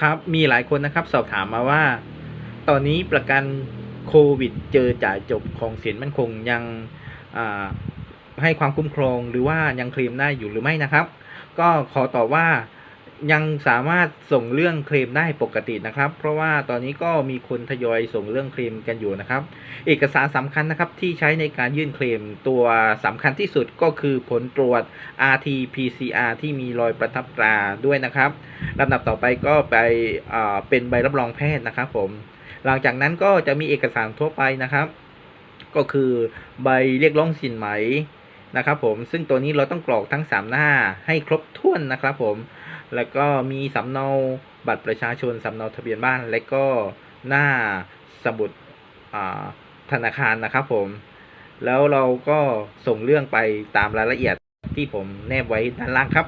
ครับมีหลายคนนะครับสอบถามมาว่า ตอนนี้ประกันโควิด เจอจ่ายจบของสินมันคงยังให้ความคุ้มครองหรือว่ายังเคลมได้อยู่หรือไม่นะครับ ก็ขอตอบว่า ยังสามารถส่งเรื่องเคลมได้ปกตินะครับ เพราะว่าตอนนี้ก็มีคนทยอยส่งเรื่องเคลมกันอยู่นะครับ เอกสารสำคัญนะครับที่ใช้ในการยื่นเคลมตัวสำคัญที่สุดก็คือผลตรวจ RT-PCR ที่มีรอยประทับตราด้วยนะครับลำดับต่อไปก็ไปเป็นใบรับรองแพทย์นะครับผม หลังจากนั้นก็จะมีเอกสารทั่วไปนะครับ ก็คือใบเรียกร้องสินไหมนะครับผมซึ่งตัวนี้เราต้องกรอกทั้ง 3 หน้าให้ครบถ้วนนะครับผม แล้วก็มีสำเนาบัตรประชาชนสำเนาทะเบียนบ้าน และก็หน้าสมุดธนาคารนะครับผม แล้วเราก็ส่งเรื่องไปตามรายละเอียดที่ผมแนบไว้ด้านล่างครับ